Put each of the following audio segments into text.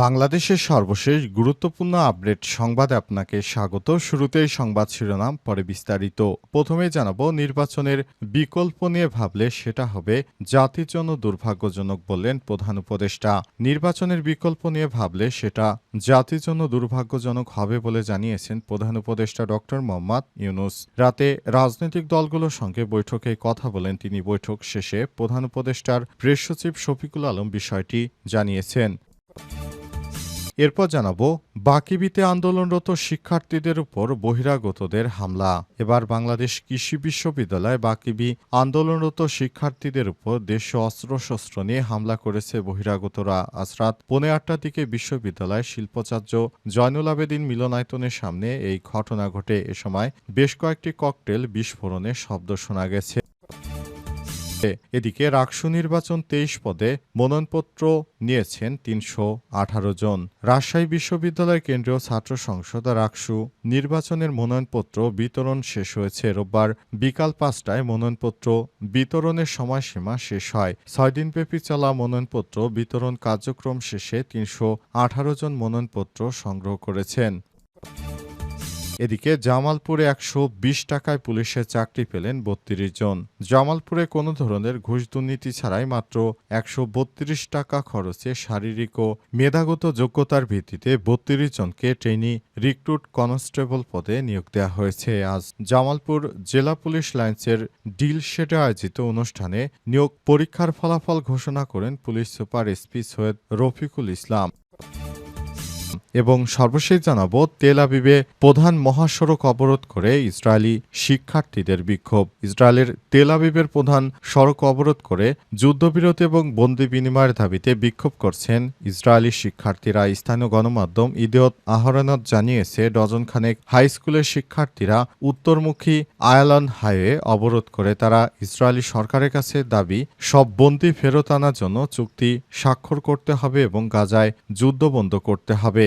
বাংলাদেশের সর্বশেষ গুরুত্বপূর্ণ আপডেট সংবাদে আপনাকে স্বাগত। শুরুতেই সংবাদ শিরোনাম, পরে বিস্তারিত। প্রথমে জানাব, নির্বাচনের বিকল্প নিয়ে ভাবলে সেটা হবে জাতির জন্য দুর্ভাগ্যজনক বললেন প্রধান উপদেষ্টা। নির্বাচনের বিকল্প নিয়ে ভাবলে সেটা জাতির জন্য দুর্ভাগ্যজনক হবে বলে জানিয়েছেন প্রধান উপদেষ্টা ডক্টর মোহাম্মদ ইউনুস। রাতে রাজনৈতিক দলগুলোর সঙ্গে বৈঠকে কথা বলেন তিনি। বৈঠক শেষে প্রধান উপদেষ্টার প্রেস সচিব শফিকুল আলম বিষয়টি জানিয়েছেন। এরপর জানাব বাকিবিতে আন্দোলনরত শিক্ষার্থীদের উপর বহিরাগতদের হামলা। এবার বাংলাদেশ কৃষি বিশ্ববিদ্যালয় বাকিবি আন্দোলনরত শিক্ষার্থীদের উপর দেশীয় অস্ত্রশস্ত্র নিয়ে হামলা করেছে বহিরাগতরা। আজ রাত পৌনে আটটার দিকে বিশ্ববিদ্যালয় শিল্পচার্য জয়নুল আবেদিন মিলনায়তনের সামনে এই ঘটনা ঘটে। এ সময় বেশ কয়েকটি ককটেল বিস্ফোরণের শব্দ শোনা গেছে। এদিকে রাকসু নির্বাচন তেইশ পদে মনোনয়নপত্র নিয়েছেন তিনশো আঠারো জন। রাজশাহী বিশ্ববিদ্যালয় কেন্দ্রীয় ছাত্র সংসদ রাকসু নির্বাচনের মনোনয়নপত্র বিতরণ শেষ হয়েছে রোববার বিকাল পাঁচটায় মনোনয়নপত্র বিতরণের সময়সীমা শেষ হয়। ছয় দিনব্যাপী চলা মনোনয়নপত্র বিতরণ কার্যক্রম শেষে তিনশো আঠারো জন মনোনয়নপত্র সংগ্রহ করেছেন। এদিকে জামালপুরে একশো বিশ টাকায় পুলিশের চাকরি পেলেন বত্রিশ জন। জামালপুরে কোনো ধরনের ঘুষ দুর্নীতি ছাড়াই মাত্র একশো বত্রিশ টাকা খরচে শারীরিক ও মেধাগত যোগ্যতার ভিত্তিতে বত্রিশ জনকে ট্রেনি রিক্রুট কনস্টেবল পদে নিয়োগ দেওয়া হয়েছে। আজ জামালপুর জেলা পুলিশ লাইন্সের ডিল শেডে আয়োজিত অনুষ্ঠানে নিয়োগ পরীক্ষার ফলাফল ঘোষণা করেন police super SP Syed Rafiqul Islam. এবং সর্বশেষ জানাব, তেল আবিবে প্রধান মহাসড়ক অবরোধ করে ইসরায়েলি শিক্ষার্থীদের বিক্ষোভ। ইসরায়েলের তেল আবিবের প্রধান সড়ক অবরোধ করে যুদ্ধবিরতি এবং বন্দি বিনিময়ের দাবিতে বিক্ষোভ করছেন ইসরায়েলি শিক্ষার্থীরা। স্থানীয় গণমাধ্যম ইদিয়ত আহরানত জানিয়েছে, ডজনখানেক হাই স্কুলের শিক্ষার্থীরা উত্তরমুখী আয়ালান হাইওয়ে অবরোধ করে। তারা ইসরায়েলি সরকারের কাছে দাবি, সব বন্দি ফেরত আনার জন্য চুক্তি স্বাক্ষর করতে হবে এবং গাজায় যুদ্ধ বন্ধ করতে হবে।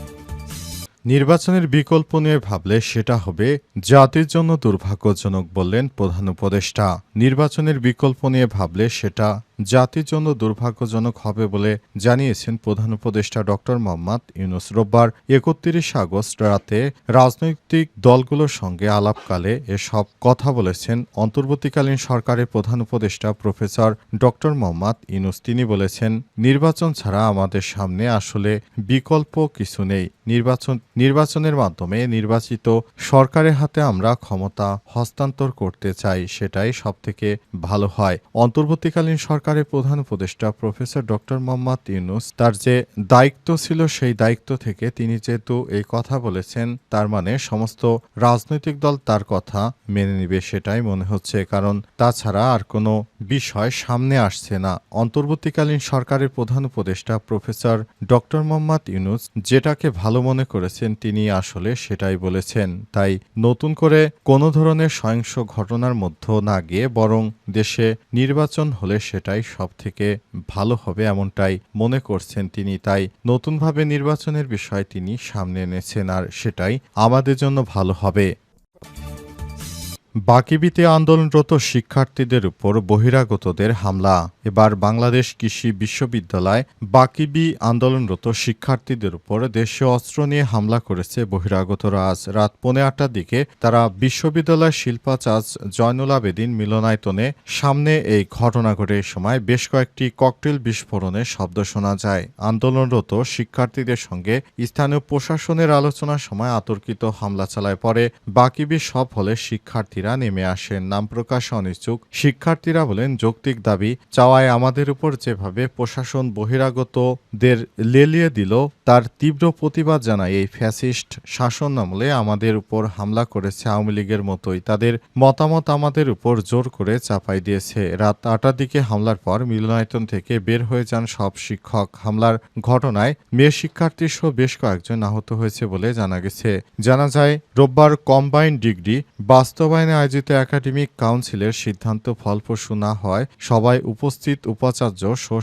নির্বাচনের বিকল্প নিয়ে ভাবলে সেটা হবে জাতির জন্য দুর্ভাগ্যজনক বললেন প্রধান উপদেষ্টা। নির্বাচনের বিকল্প নিয়ে ভাবলে সেটা জাতির জন্য দুর্ভাগ্যজনক হবে বলে জানিয়েছেন প্রধান উপদেষ্টা ডক্টর মোহাম্মদ ইউনুস। রোববার একত্রিশ আগস্ট রাতে রাজনৈতিক দলগুলোর সঙ্গে আলাপকালে এসব কথা বলেছেন অন্তর্বর্তীকালীন সরকারের প্রধান উপদেষ্টা প্রফেসর ডক্টর মোহাম্মদ ইউনুস। তিনি বলেছেন, নির্বাচন ছাড়া আমাদের সামনে আসলে বিকল্প কিছু নেই। নির্বাচন, নির্বাচনের মাধ্যমে নির্বাচিত সরকারের হাতে আমরা ক্ষমতা হস্তান্তর করতে চাই, সেটাই সবথেকে ভালো হয়। অন্তর্বর্তীকালীন সরকারের প্রধান উপদেষ্টা প্রফেসর ডক্টর মোহাম্মদ ইউনুস তার যে দায়িত্ব ছিল, সেই দায়িত্ব থেকে তিনি যেহেতু এই কথা বলেছেন, তার মানে সমস্ত রাজনৈতিক দল তার কথা মেনে নিবে, সেটাই মনে হচ্ছে। কারণ তাছাড়া আর কোনো বিষয় সামনে আসছে না। অন্তর্বর্তীকালীন সরকারের প্রধান উপদেষ্টা প্রফেসর ডক্টর মোহাম্মদ ইউনুস যেটাকে ভালো মনে করেছেন তিনি আসলে সেটাই বলেছেন। তাই নতুন করে কোনো ধরনের সহিংস ঘটনার মধ্যে না গিয়ে বরং দেশে নির্বাচন হলে সেটাই সব থেকে ভালো হবে এমনটাই মনে করছেন তিনি। তাই নতুনভাবে নির্বাচনের বিষয় তিনি সামনে এনেছেন আর সেটাই আমাদের জন্য ভালো হবে। বাকিবিতে আন্দোলনরত শিক্ষার্থীদের উপর বহিরাগতদের হামলা। এবার বাংলাদেশ কৃষি বিশ্ববিদ্যালয় বাকিবি আন্দোলনরত শিক্ষার্থীদের উপর দেশীয় অস্ত্র নিয়ে হামলা করেছে বহিরাগতরা। আজ রাত পৌনে আটটার দিকে তারা বিশ্ববিদ্যালয় শিল্পাচার্জ জয়নুল আবেদিন মিলনায়তনে সামনে এই ঘটনা ঘটে। সময় বেশ কয়েকটি ককটেল বিস্ফোরণের শব্দ শোনা যায়। আন্দোলনরত শিক্ষার্থীদের সঙ্গে স্থানীয় প্রশাসনের আলোচনার সময় আতর্কিত হামলা চালায়। পরে বাকিবি সব হলে শিক্ষার্থী শিক্ষার্থীরা নেমে আসেন। নাম প্রকাশ অনিচ্ছুক। শিক্ষার্থীরা বলেন, যৌক্তিক দাবি, চাওয়ায় আমাদের উপর যেভাবে প্রশাসন বহিরাগতদের লেলিয়ে দিল, তার তীব্র প্রতিবাদ জানায় এই ফ্যাসিস্ট শাসন আমলে আমাদের উপর হামলা করেছে আওয়ামী লীগের মতোই। তাদের মতামত আমাদের উপর জোর করে চাপাই দিয়েছে। রাত আটার দিকে হামলার পর মিলনায়তন থেকে বের হয়ে যান সব শিক্ষক। হামলার ঘটনায় মেয়ে শিক্ষার্থী সহ বেশ কয়েকজন আহত হয়েছে বলে জানা গেছে। জানা যায়, রোববার কম্বাইন্ড ডিগ্রি বাস্তবায়নে আয়োজিত একাডেমিক কাউন্সিলের সিদ্ধান্ত ফলপ্রসূ না হয় সবাই উপস্থিত উপাচার্য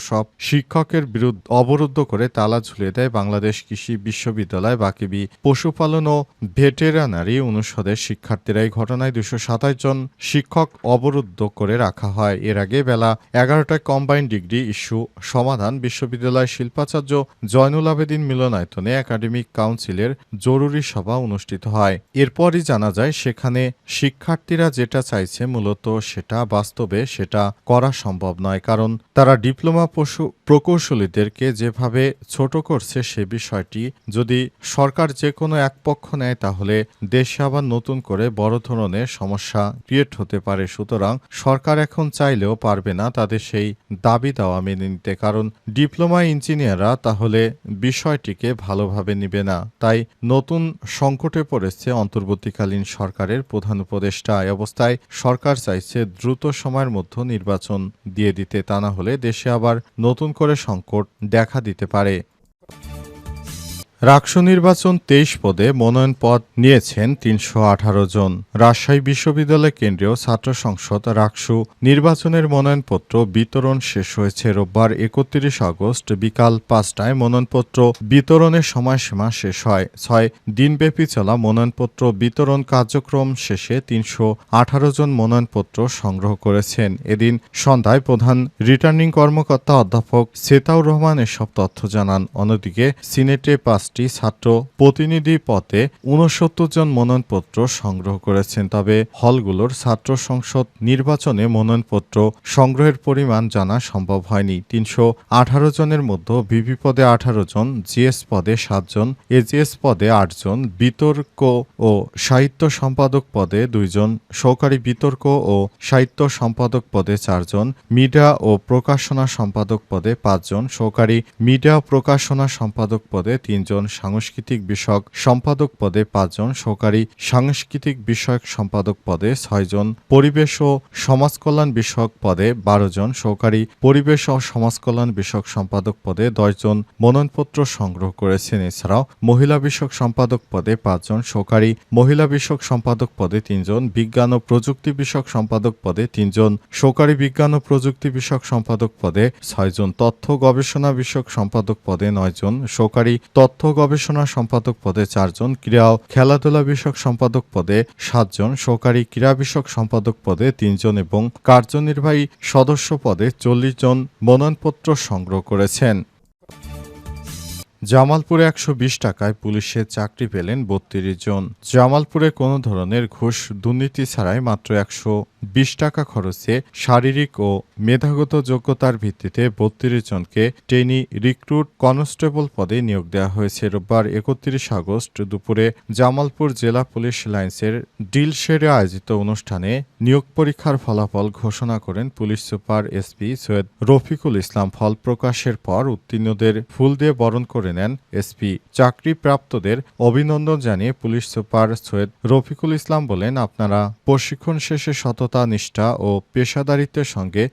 সব শিক্ষকের বিরুদ্ধে অবরুদ্ধ করে তালা ঝুলিয়ে দেয় বাংলাদেশ কৃষি বিশ্ববিদ্যালয়। বাকিবি পশুপালন ও ভেটেরানারি অনুষদের শিক্ষার্থীরা এই ঘটনায় দুশো সাতাশ জন শিক্ষক অবরুদ্ধ করে রাখা হয়। এর আগে বেলা এগারোটায় কম্বাইন ডিগ্রি ইস্যু সমাধান বিশ্ববিদ্যালয় শিল্পাচার্য জয়নুল আবেদিন মিলনায়তনে একাডেমিক কাউন্সিলের জরুরি সভা অনুষ্ঠিত হয়। এরপরই জানা যায়, সেখানে শিক্ষার্থীরা যেটা চাইছে মূলত সেটা বাস্তবে সেটা করা সম্ভব নয়, কারণ তারা ডিপ্লোমা পশু প্রকৌশলীদেরকে যেভাবে ছোট করছে সে বিষয়টি যদি সরকার যে কোনো এক পক্ষ নেয়, তাহলে দেশে আবার নতুন করে বড় ধরনের সমস্যা ক্রিয়েট হতে পারে। সুতরাং সরকার এখন চাইলেও পারবে না তাদের সেই দাবি দেওয়া মেনে নিতে, কারণ ডিপ্লোমা ইঞ্জিনিয়াররা তাহলে বিষয়টিকে ভালোভাবে নিবে না। তাই নতুন সংকটে পড়েছে অন্তর্বর্তীকালীন সরকারের প্রধান উপদেষ্টা। এই অবস্থায় সরকার চাইছে দ্রুত সময়ের মধ্যে নির্বাচন দিয়ে দিতে তা না হলে দেশে আবার নতুন করে সংকট দেখা দিতে পারে। রাকসু নির্বাচন তেইশ পদে মনোনয়ন পদ নিয়েছেন তিনশো আঠারো জন। রাজশাহী বিশ্ববিদ্যালয় কেন্দ্রীয় ছাত্র সংসদ রাকসু নির্বাচনের মনোনয়নপত্র বিতরণ শেষ হয়েছে রোববার একত্রিশ আগস্ট বিকাল পাঁচটায়। মনোনয়নপত্র বিতরণের সময়সীমা শেষ হয় ছয়। দিনব্যাপী চলা মনোনয়নপত্র বিতরণ কার্যক্রম শেষে তিনশো আঠারো জন মনোনয়নপত্র সংগ্রহ করেছেন। এদিন সন্ধ্যায় প্রধান রিটার্নিং কর্মকর্তা অধ্যাপক সেতাউর রহমান এসব তথ্য জানান। অন্যদিকে সিনেটে পাঁচটি ছাত্র প্রতিনিধি পদে উনসত্তর জন মনোনয়নপত্র সংগ্রহ করেছেন। তবে হলগুলোর ছাত্র সংসদ নির্বাচনে মনোনয়নপত্র সংগ্রহের পরিমাণ জানা সম্ভব হয়নি। তিনশো আঠারো জনের মধ্যে ভিভি পদে আঠারো জন, জিএস পদে সাতজন এজিএস পদে আটজন বিতর্ক ও সাহিত্য সম্পাদক পদে দুইজন সহকারী বিতর্ক ও সাহিত্য সম্পাদক পদে চারজন মিডিয়া ও প্রকাশনা সম্পাদক পদে পাঁচজন সহকারী মিডিয়া প্রকাশনা সম্পাদক পদে তিনজন সাংস্কৃতিক বিষয়ক সম্পাদক পদে, পাঁচজন সহকারী সাংস্কৃতিক বিষয়ক সম্পাদক পদে, ছয়জন পরিবেশ ও সমাজ কল্যাণ বিষয়ক পদে বারো জন সহকারী পরিবেশ ও সমাজ কল্যাণ বিষয়ক সম্পাদক পদে, দশজন মনোনয়নপত্র সংগ্রহ করেছেন। এছাড়াও মহিলা বিষয়ক সম্পাদক পদে পাঁচজন সহকারী মহিলা বিষয়ক সম্পাদক পদে তিনজন, বিজ্ঞান ও প্রযুক্তি বিষয়ক সম্পাদক পদে তিনজন, সহকারী বিজ্ঞান ও প্রযুক্তি বিষয়ক সম্পাদক পদে ছয়জন, তথ্য গবেষণা বিষয়ক সম্পাদক পদে নয়জন, সহকারী তথ্য গবেষণা সম্পাদক পদে চারজন, ক্রীড়া ও খেলাধুলা বিষয়ক সম্পাদক পদে সাতজন, সহকারী ক্রীড়া বিষয়ক সম্পাদক পদে তিনজন এবং কার্যনির্বাহী সদস্য পদে চল্লিশ জন মনোনয়নপত্র সংগ্রহ করেছেন। জামালপুরে একশো বিশ টাকায় পুলিশের চাকরি পেলেন বত্রিশ জন। জামালপুরে কোনো ধরনের ঘুষ দুর্নীতি ছাড়াই মাত্র একশো বিশ টাকা খরচে শারীরিক ও মেধাগত যোগ্যতার ভিত্তিতে বত্রিশ জনকে টেনি রিক্রুট কনস্টেবল পদে নিয়োগ দেওয়া হয়েছে। রোববার একত্রিশ আগস্ট দুপুরে জামালপুর জেলা পুলিশ লাইন্সের ডিলশেরে আয়োজিত অনুষ্ঠানে নিয়োগ পরীক্ষার ফলাফল ঘোষণা করেন police super SP Syed Rafiqul Islam. ফল প্রকাশের পর উত্তীর্ণদের ফুল দিয়ে বরণ করে নেন এসপি। চাকরিপ্রাপ্তদের অভিনন্দন জানিয়ে পুলিশ সুপার সৈয়দ রফিকুল ইসলাম বলেন, আপনারা প্রশিক্ষণ শেষে সততা নিষ্ঠা ও পেশাদারিত্বের সঙ্গে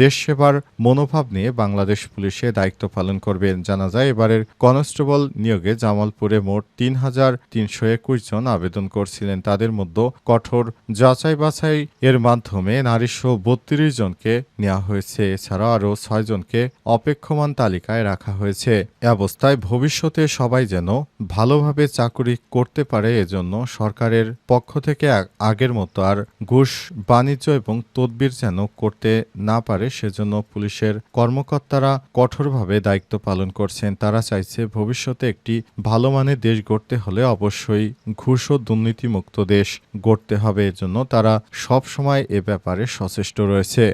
দেশ সেবার মনোভাব নিয়ে বাংলাদেশ পুলিশে দায়িত্ব পালন করবেন জানা যায়, এবারের কনস্টেবল নিয়োগে জামালপুরে মোট তিন হাজার তিনশো একুশ জন আবেদন করছিলেন। তাদের মধ্যে কঠোর যাচাই বাছাই এর মাধ্যমে নারীসহ বত্রিশ জনকে নেওয়া হয়েছে। এছাড়াও আরও ছয় জনকে অপেক্ষমান তালিকায় রাখা হয়েছে। এ অবস্থায় ভবিষ্যতে সবাই যেন ভালোভাবে চাকুরি করতে পারে, এজন্য সরকারের পক্ষ থেকে আগের মতো আর ঘুষ বাণিজ্য এবং তদবির যেন করতে না পারে, সেজন্য পুলিশের কর্মকর্তারা কঠোরভাবে দায়িত্ব পালন করছেন। তারা চাইছে ভবিষ্যতে একটি ভালো মানের দেশ গড়তে হলে অবশ্যই ঘুষ ও দুর্নীতিমুক্ত দেশ গড়তে হবে। এজন্য তারা সব সময় এ ব্যাপারে সচেষ্ট রয়েছে।